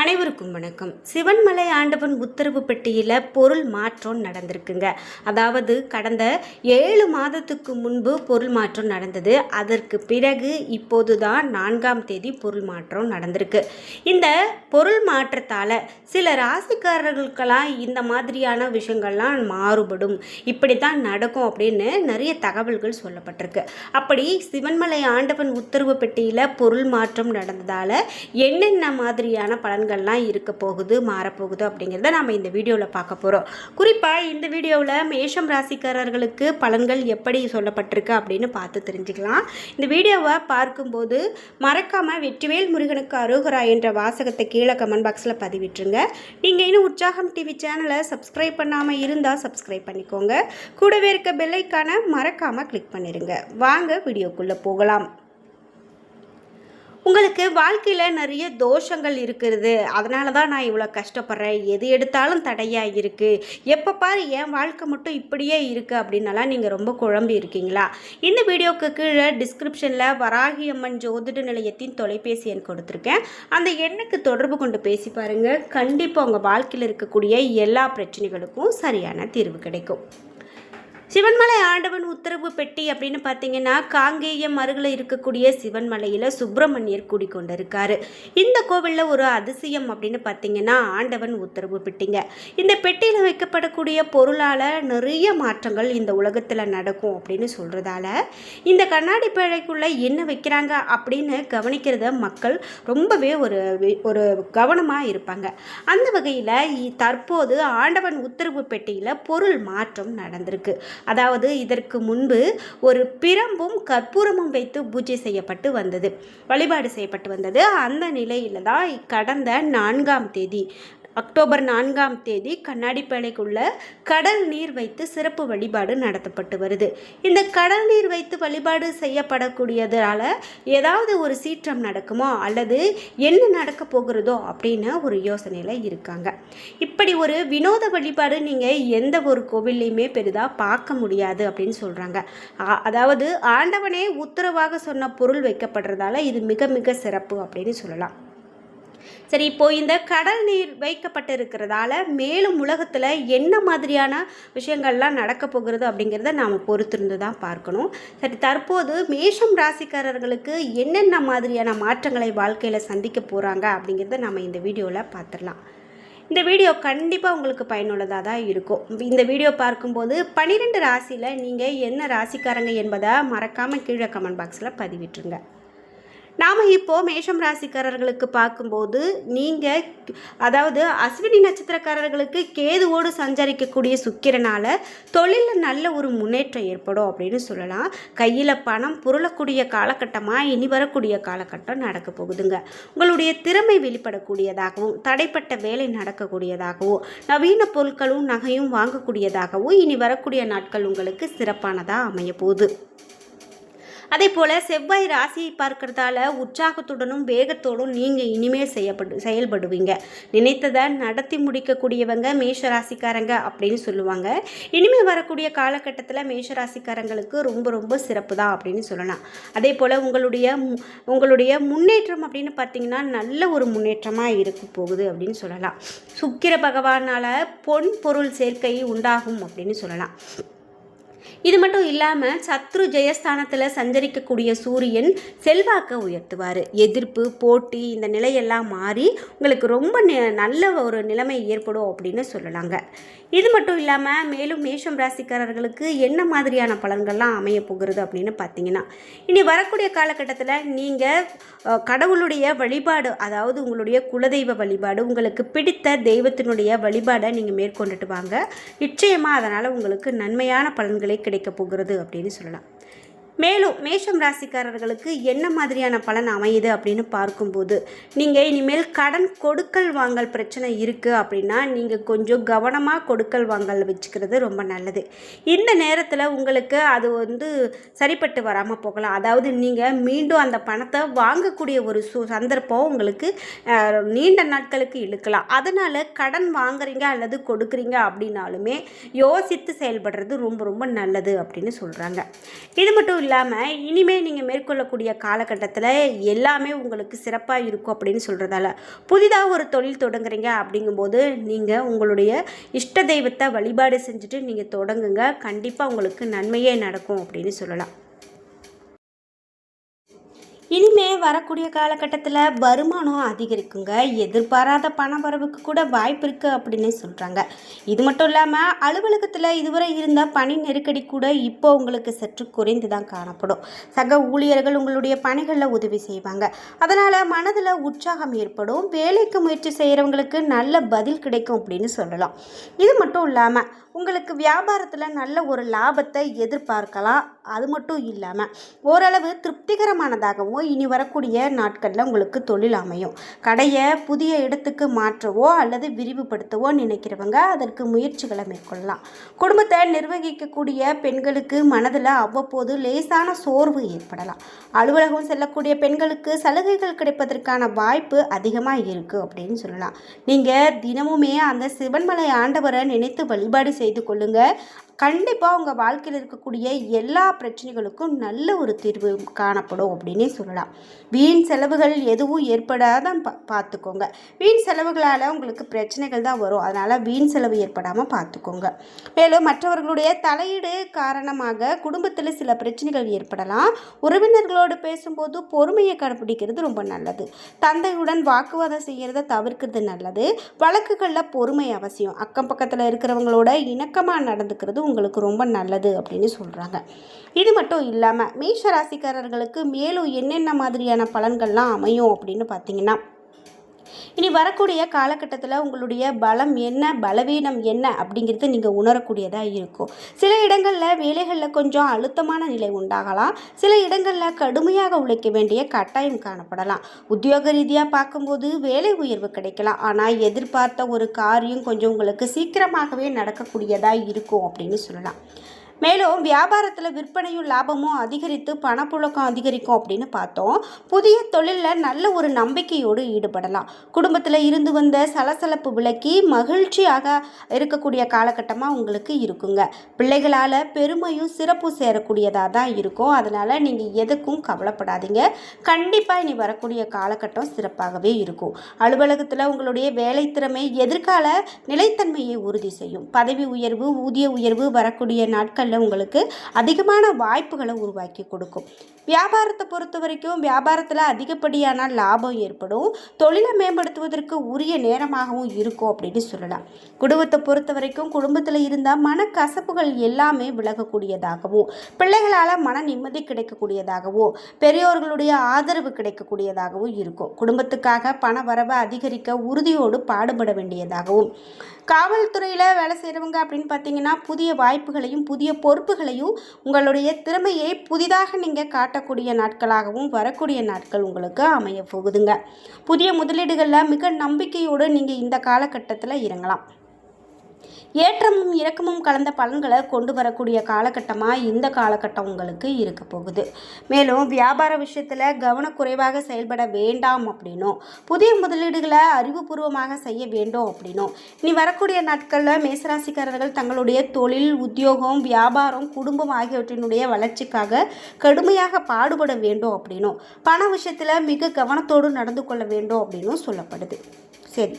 அனைவருக்கும் வணக்கம். சிவன்மலை ஆண்டவன் உத்தரவு பெட்டியில் பொருள் மாற்றம் நடந்திருக்குங்க. அதாவது கடந்த ஏழு மாதத்துக்கு முன்பு பொருள் மாற்றம் நடந்தது. அதற்கு பிறகு இப்போது தான் நான்காம் தேதி பொருள் மாற்றம் நடந்திருக்கு. இந்த பொருள் மாற்றத்தால் சில ராசிக்காரர்களுக்கெல்லாம் இந்த மாதிரியான விஷயங்கள்லாம் மாறுபடும். இப்படி தான் நடக்கும் அப்படின்னு நிறைய தகவல்கள் சொல்லப்பட்டிருக்கு. அப்படி சிவன்மலை ஆண்டவன் உத்தரவு பெட்டியில் பொருள் மாற்றம் நடந்ததால் என்னென்ன மாதிரியான பலன்கள்லாம் இருக்க போகுது மாறப்போகுது அப்படிங்கிறத நம்ம இந்த வீடியோவில் பார்க்க போகிறோம் குறிப்பாக இந்த வீடியோவில் மேஷம் ராசிக்காரர்களுக்கு பலன்கள் எப்படி சொல்லப்பட்டிருக்கு அப்படின்னு பார்த்து தெரிஞ்சுக்கலாம். இந்த வீடியோவை பார்க்கும்போது மறக்காமல் வெற்றிவேல் முருகனுக்கு அருகரா என்ற வாசகத்தை கீழே கமெண்ட் பாக்ஸில் பதிவிட்டுருங்க. நீங்கள் இன்னும் உற்சாகம் டிவி சேனலை சப்ஸ்கிரைப் பண்ணாமல் இருந்தால் சப்ஸ்கிரைப் பண்ணிக்கோங்க. கூடவே இருக்க பெல்லைக்கான மறக்காமல் கிளிக் பண்ணிடுங்க வாங்க வீடியோக்குள்ளே போகலாம். உங்களுக்கு வாழ்க்கையில் நிறைய தோஷங்கள் இருக்கிறது. அதனால தான் நான் இவ்வளோ கஷ்டப்படுறேன். எது எடுத்தாலும் தடையாக இருக்குது எப்போ பாரு என் வாழ்க்கை மட்டும் இப்படியே இருக்குது அப்படின்னலாம் நீங்கள் ரொம்ப குழம்பி இருக்கீங்களா? இந்த வீடியோக்கு கீழே டிஸ்கிரிப்ஷனில் வராகி அம்மன் ஜோதிட நிலையத்தின் தொலைபேசி எண் கொடுத்துருக்கேன். அந்த எண்ணுக்கு தொடர்பு கொண்டு பேசி பாருங்கள் கண்டிப்பாக உங்கள் வாழ்க்கையில் இருக்கக்கூடிய எல்லா பிரச்சனைகளுக்கும் சரியான தீர்வு கிடைக்கும். சிவன்மலை ஆண்டவன் உத்தரவு பெட்டி அப்படின்னு பார்த்தீங்கன்னா காங்கேயம் அருகில் இருக்கக்கூடிய சிவன்மலையில் சுப்பிரமணியர் கூடிக்கொண்டிருக்காரு. இந்த கோவிலில் ஒரு அதிசயம் அப்படின்னு பார்த்தீங்கன்னா ஆண்டவன் உத்தரவு பெட்டிங்க. இந்த பெட்டியில் வைக்கப்படக்கூடிய பொருளால் நிறைய மாற்றங்கள் இந்த உலகத்தில் நடக்கும் அப்படின்னு சொல்கிறதால இந்த கண்ணாடி பேழைக்குள்ளே என்ன வைக்கிறாங்க அப்படின்னு கவனிக்கிறத மக்கள் ரொம்பவே ஒரு ஒரு கவனமாக இருப்பாங்க. அந்த வகையில் தற்போது ஆண்டவன் உத்தரவு பெட்டியில் பொருள் மாற்றம் நடந்திருக்கு. அதாவது இதற்கு முன்பு ஒரு பிரம்பும் கற்பூரமும் வைத்து பூஜை செய்யப்பட்டு வந்தது. வழிபாடு செய்யப்பட்டு வந்தது. அந்த நிலையில் தான் கடந்த நான்காம் தேதி அக்டோபர் நான்காம் தேதி கண்ணாடிப்பேழைக்குள்ள கடல் நீர் வைத்து சிறப்பு வழிபாடு நடத்தப்பட்டு வருது. இந்த கடல் நீர் வைத்து வழிபாடு செய்யப்படக்கூடியதால ஏதாவது ஒரு சீற்றம் நடக்குமோ அல்லது என்ன நடக்க போகிறதோ அப்படின்னு ஒரு யோசனையில் இருக்காங்க. இப்படி ஒரு வினோத வழிபாடு நீங்கள் எந்த ஒரு கோவில்லையுமே பெரிதாக பார்க்க முடியாது அப்படின்னு சொல்கிறாங்க அதாவது ஆண்டவனே உத்தரவாக சொன்ன பொருள் வைக்கப்படுறதால இது மிக மிக சிறப்பு அப்படின்னு சொல்லலாம். சரி இப்போ இந்த கடல் நீர் வைக்கப்பட்டிருக்கிறதால மேலும் உலகத்தில் என்ன மாதிரியான விஷயங்கள்லாம் நடக்க போகிறது அப்படிங்கிறத நாம் பொறுத்திருந்து தான் பார்க்கணும். சரி தற்போது மேஷம் ராசிக்காரர்களுக்கு என்னென்ன மாதிரியான மாற்றங்களை வாழ்க்கையில் சந்திக்க போகிறாங்க அப்படிங்கிறத நம்ம இந்த வீடியோவில் பார்த்துடலாம். இந்த வீடியோ கண்டிப்பாக உங்களுக்கு பயனுள்ளதாக தான் இருக்கும். இந்த வீடியோ பார்க்கும்போது பன்னிரெண்டு ராசியில் நீங்கள் என்ன ராசிக்காரங்க என்பதை மறக்காமல் கீழே கமெண்ட் பாக்ஸில் பதிவிட்டுருங்க. நாம் இப்போது மேஷம் ராசிக்காரர்களுக்கு பார்க்கும்போது நீங்கள் அதாவது அஸ்வினி நட்சத்திரக்காரர்களுக்கு கேதுவோடு சஞ்சரிக்கக்கூடிய சுக்கிரனால் தொழிலில் நல்ல ஒரு முன்னேற்றம் ஏற்படும் அப்படின்னு சொல்லலாம். கையில் பணம் புரளக்கூடிய காலகட்டமாக இனி வரக்கூடிய காலகட்டம் நடக்க போகுதுங்க. உங்களுடைய திறமை வெளிப்படக்கூடியதாகவும் தடைப்பட்ட வேலை நடக்கக்கூடியதாகவும் நவீன பொருட்களும் நகையும் வாங்கக்கூடியதாகவும் இனி வரக்கூடிய நாட்கள் உங்களுக்கு சிறப்பானதாக அமைய போகுது. அதே போல் செவ்வாய் ராசியை பார்க்கறதால உற்சாகத்துடனும் வேகத்தோடும் நீங்கள் இனிமேல் செய்யப்படு செயல்படுவீங்க. நினைத்ததை நடத்தி முடிக்கக்கூடியவங்க மேஷ ராசிக்காரங்க அப்படின்னு சொல்லுவாங்க. இனிமேல் வரக்கூடிய காலகட்டத்தில் மேஷ ராசிக்காரங்களுக்கு ரொம்ப ரொம்ப சிறப்பு தான் அப்படின்னு சொல்லலாம். அதே போல் உங்களுடைய மு- உங்களுடைய முன்னேற்றம் அப்படின்னு பார்த்தீங்கன்னா நல்ல ஒரு முன்னேற்றமாக இருக்க போகுது அப்படின்னு சொல்லலாம். சுக்கிர பகவானால் பொன் பொருள் சேர்க்கை உண்டாகும் அப்படின்னு சொல்லலாம். இது மட்டும் இல்லாமல் சத்ரு ஜெயஸ்தானத்தில் சஞ்சரிக்கக்கூடிய சூரியன் செல்வாக்கை உயர்த்துவார். எதிர்ப்பு போட்டி இந்த நிலையெல்லாம் மாறி உங்களுக்கு ரொம்ப நல்ல ஒரு நிலைமை ஏற்படும் அப்படின்னு சொல்லலாங்க. இது மட்டும் இல்லாமல் மேலும் மேஷம் ராசிக்காரர்களுக்கு என்ன மாதிரியான பலன்கள்லாம் அமைய போகிறது அப்படின்னு பார்த்தீங்கன்னா இனி வரக்கூடிய காலகட்டத்தில் நீங்கள் கடவுளுடைய வழிபாடு அதாவது உங்களுடைய குலதெய்வ வழிபாடு உங்களுக்கு பிடித்த தெய்வத்தினுடைய வழிபாடை நீங்கள் மேற்கொண்டுட்டு வாங்க. நிச்சயமாக அதனால் உங்களுக்கு நன்மையான பலன்களை கிடைக்க போகிறது அப்படின்னு சொல்லலாம். மேலும் மேஷம் ராசிக்காரர்களுக்கு என்ன மாதிரியான பலன் அமையுது அப்படின்னு பார்க்கும்போது நீங்கள் இனிமேல் கடன் கொடுக்கல் வாங்கல் பிரச்சனை இருக்குது அப்படின்னா நீங்கள் கொஞ்சம் கவனமாக கொடுக்கல் வாங்கல் வச்சுக்கிறது ரொம்ப நல்லது. இந்த நேரத்தில் உங்களுக்கு அது வந்து சரிப்பட்டு வராமல் போகலாம். அதாவது நீங்கள் மீண்டும் அந்த பணத்தை வாங்கக்கூடிய ஒரு சு சந்தர்ப்பம் உங்களுக்கு நீண்ட நாட்களுக்கு இழுக்கலாம். அதனால் கடன் வாங்குறீங்க அல்லது கொடுக்குறீங்க அப்படின்னாலுமே யோசித்து செயல்படுறது ரொம்ப ரொம்ப நல்லது அப்படின்னு சொல்கிறாங்க இது மட்டும் இல்லாமல் இனிமேல் நீங்கள் மேற்கொள்ளக்கூடிய காலகட்டத்தில் எல்லாமே உங்களுக்கு சிறப்பாக இருக்கும் அப்படின்னு சொல்கிறதால புதிதாக ஒரு தொழில் தொடங்குறீங்க அப்படிங்கும்போது நீங்கள் உங்களுடைய இஷ்ட தெய்வத்தை வழிபாடு செஞ்சுட்டு நீங்கள் தொடங்குங்க. கண்டிப்பாக உங்களுக்கு நன்மையே நடக்கும் அப்படின்னு சொல்லலாம். இனிமே வரக்கூடிய காலகட்டத்தில் வருமானம் அதிகரிக்குங்க. எதிர்பாராத பண வரவுக்கு கூட வாய்ப்பு இருக்குது அப்படின்னு சொல்கிறாங்க இது மட்டும் இல்லாமல் அலுவலகத்தில் இதுவரை இருந்த பணி நெருக்கடி கூட இப்போ உங்களுக்கு சற்று குறைந்து தான் காணப்படும். சக ஊழியர்கள் உங்களுடைய பணிகளில் உதவி செய்வாங்க. அதனால் மனதில் உற்சாகம் ஏற்படும். வேலைக்கு முயற்சி செய்கிறவங்களுக்கு நல்ல பதில் கிடைக்கும் அப்படின்னு சொல்லலாம். இது மட்டும் இல்லாமல் உங்களுக்கு வியாபாரத்தில் நல்ல ஒரு லாபத்தை எதிர்பார்க்கலாம். அது மட்டும் இல்லாமல் ஓரளவு திருப்திகரமானதாகவும் இனி வரக்கூடிய நாட்களில் உங்களுக்கு தொழில் அமையும். கடையை புதிய இடத்துக்கு மாற்றவோ அல்லது விரிவுபடுத்தவோ நினைக்கிறவங்க அதற்கு முயற்சிகளை மேற்கொள்ளலாம். குடும்பத்தை நிர்வகிக்கக்கூடிய பெண்களுக்கு மனதில் அவ்வப்போது லேசான சோர்வு ஏற்படலாம். அலுவலகம் செல்லக்கூடிய பெண்களுக்கு சலுகைகள் கிடைப்பதற்கான வாய்ப்பு அதிகமாக இருக்குது அப்படின்னு சொல்லலாம். நீங்கள் தினமுமே அந்த சிவன்மலை ஆண்டவரை நினைத்து வழிபாடு செய்து கொள்ளுங்கள் கண்டிப்பாக உங்கள் வாழ்க்கையில் இருக்கக்கூடிய எல்லா பிரச்சனைகளுக்கும் நல்ல ஒரு தீர்வு காணப்படும் அப்படின்னே சொல்லலாம். வீண் செலவுகள் எதுவும் ஏற்படாத பா பார்த்துக்கோங்க வீண் செலவுகளால் உங்களுக்கு பிரச்சனைகள் தான் வரும். அதனால் வீண் செலவு ஏற்படாமல் பார்த்துக்கோங்க மேலும் மற்றவர்களுடைய தலையீடு காரணமாக குடும்பத்தில் சில பிரச்சனைகள் ஏற்படலாம். உறவினர்களோடு பேசும்போது பொறுமையை கடைப்பிடிக்கிறது ரொம்ப நல்லது. தந்தையுடன் வாக்குவாதம் செய்கிறத தவிர்க்கிறது நல்லது. வழக்குகளில் பொறுமை அவசியம். அக்கம் பக்கத்தில் இருக்கிறவங்களோட இணக்கமாக நடந்துக்கிறது உங்களுக்கு ரொம்ப நல்லது அப்படின்னு சொல்கிறாங்க இது மட்டும் இல்லாமல் மேஷ ராசிக்காரர்களுக்கு மேலும் என்னென்ன மாதிரியான பலன்கள்லாம் அமையும் அப்படின்னு பார்த்தீங்கன்னா இனி வரக்கூடிய காலகட்டத்தில் உங்களுடைய பலம் என்ன பலவீனம் என்ன அப்படிங்கிறது நீங்கள் உணரக்கூடியதாக இருக்கும். சில இடங்களில் வேலைகளில் கொஞ்சம் அழுத்தமான நிலை உண்டாகலாம். சில இடங்களில் கடுமையாக உழைக்க வேண்டிய கட்டாயம் காணப்படலாம். உத்தியோக ரீதியாக பார்க்கும்போது வேலை உயர்வு கிடைக்கலாம். ஆனால் எதிர்பார்த்த ஒரு காரியம் கொஞ்சம் உங்களுக்கு சீக்கிரமாகவே நடக்கக்கூடியதாக இருக்கும் அப்படின்னு சொல்லலாம். மேலும் வியாபாரத்தில் விற்பனையும் லாபமும் அதிகரித்து பணப்புழக்கம் அதிகரிக்கும் அப்படின்னு பார்த்தோம். புதிய தொழிலில் நல்ல ஒரு நம்பிக்கையோடு ஈடுபடலாம். குடும்பத்தில் இருந்து வந்த சலசலப்பு விலக்கி மகிழ்ச்சியாக இருக்கக்கூடிய காலகட்டமாக உங்களுக்கு இருக்குங்க. பிள்ளைகளால் பெருமையும் சிறப்பும் சேரக்கூடியதாக தான் இருக்கும். அதனால் நீங்கள் எதுக்கும் கவலைப்படாதீங்க. கண்டிப்பாக இனி வரக்கூடிய காலகட்டம் சிறப்பாகவே இருக்கும். அலுவலகத்தில் உங்களுடைய வேலை திறமை எதிர்கால நிலைத்தன்மையை உறுதி செய்யும். பதவி உயர்வு ஊதிய உயர்வு வரக்கூடிய நாட்கள் நாட்களில் உங்களுக்கு அதிகமான வாய்ப்புகளை உருவாக்கி கொடுக்கும். வியாபாரத்தை பொறுத்த வரைக்கும் வியாபாரத்தில் அதிகப்படியான லாபம் ஏற்படும். தொழிலை மேம்படுத்துவதற்கு உரிய நேரமாகவும் இருக்கும் அப்படின்னு சொல்லலாம். குடும்பத்தை பொறுத்த வரைக்கும் குடும்பத்தில் இருந்த மனக்கசப்புகள் எல்லாமே விலகக்கூடியதாகவும் பிள்ளைகளால் மன நிம்மதி கிடைக்கக்கூடியதாகவும் பெரியோர்களுடைய ஆதரவு கிடைக்கக்கூடியதாகவும் இருக்கும். குடும்பத்துக்காக பண வரவை அதிகரிக்க உறுதியோடு பாடுபட வேண்டியதாகவும். காவல்துறையில் வேலை செய்கிறவங்க அப்படின்னு பார்த்தீங்கன்னா புதிய வாய்ப்புகளையும் புதிய பொறுப்புகளையும் உங்களுடைய திறமையை புதிதாக நீங்கள் காட்டக்கூடிய நாட்களாகவும் வரக்கூடிய நாட்கள் உங்களுக்கு அமைய போகுதுங்க. புதிய முதலீடுகளில் மிக நம்பிக்கையோடு நீங்கள் இந்த காலகட்டத்தில் இறங்கலாம். ஏற்றமும் இறக்கமும் கலந்த பலன்களை கொண்டு வரக்கூடிய காலகட்டமாக இந்த காலகட்டம் உங்களுக்கு இருக்க போகுது. மேலும் வியாபார விஷயத்தில் கவனக்குறைவாக செயல்பட வேண்டாம் அப்படின்னும் புதிய முதலீடுகளை அறிவுபூர்வமாக செய்ய வேண்டும் அப்படின்னும். இனி வரக்கூடிய நாட்களில் மேசராசிக்காரர்கள் தங்களுடைய தொழில் உத்தியோகம் வியாபாரம் குடும்பம் ஆகியவற்றினுடைய வளர்ச்சிக்காக கடுமையாக பாடுபட வேண்டும் அப்படின்னும். பண விஷயத்தில் மிக கவனத்தோடு நடந்து கொள்ள வேண்டும் அப்படின்னும் சொல்லப்படுது. சரி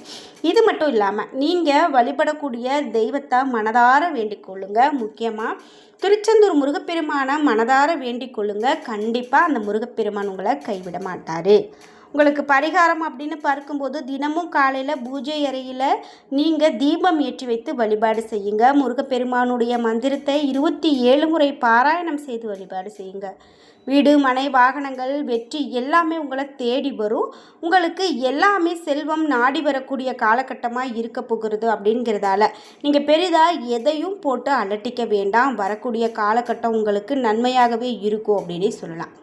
இது மட்டும் இல்லாமல் நீங்கள் வழிபடக்கூடிய தெய்வத்தை மனதார வேண்டிக் கொள்ளுங்க. முக்கியமாக திருச்செந்தூர் முருகப்பெருமானை மனதார வேண்டிக் கொள்ளுங்க. கண்டிப்பாக அந்த முருகப்பெருமான் உங்களை கைவிட மாட்டார். உங்களுக்கு பரிகாரம் அப்படின்னு பார்க்கும்போது தினமும் காலையில் பூஜை அறையில் நீங்கள் தீபம் ஏற்றி வைத்து வழிபாடு செய்யுங்க. முருகப்பெருமானுடைய மந்திரத்தை இருபத்தி ஏழு முறை பாராயணம் செய்து வழிபாடு செய்யுங்க. வீடு மனை வாகனங்கள் வெற்றி எல்லாமே உங்களை தேடி வரும். உங்களுக்கு எல்லாமே செல்வம் நாடி வரக்கூடிய காலகட்டமாக இருக்க போகிறது அப்படிங்கிறதால நீங்கள் பெரிதாக எதையும் போட்டு அலட்டிக்க வேண்டாம். வரக்கூடிய காலகட்டம் உங்களுக்கு நன்மையாகவே இருக்கும் அப்படின்னு சொல்லலாம்.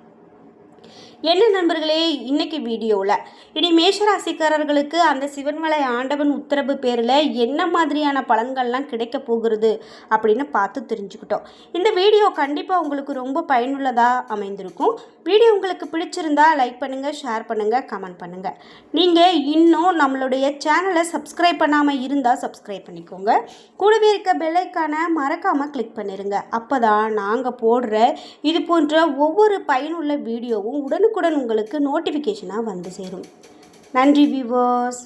என்ன நண்பர்களே இன்னைக்கு வீடியோவில் இனி மேஷராசிக்காரர்களுக்கு அந்த சிவன்மலை ஆண்டவன் உத்தரவு பேரில் என்ன மாதிரியான பலன்கள்லாம் கிடைக்க போகிறது அப்படின்னு பார்த்து தெரிஞ்சுக்கிட்டோம். இந்த வீடியோ கண்டிப்பாக உங்களுக்கு ரொம்ப பயனுள்ளதாக அமைந்திருக்கும். வீடியோ உங்களுக்கு பிடிச்சிருந்தா லைக் பண்ணுங்கள் ஷேர் பண்ணுங்கள் கமெண்ட் பண்ணுங்கள் நீங்கள் இன்னும் நம்மளுடைய சேனலை சப்ஸ்கிரைப் பண்ணாமல் இருந்தால் சப்ஸ்கிரைப் பண்ணிக்கோங்க. கூடவே இருக்க பெல்லைக்கான மறக்காமல் கிளிக் பண்ணிடுங்க அப்போ தான் நாங்கள் போடுற இது போன்ற ஒவ்வொரு பயனுள்ள வீடியோவும் உடனுக்குடன் உங்களுக்கு நோட்டிஃபிகேஷனாக வந்து சேரும். நன்றி வியூவர்ஸ்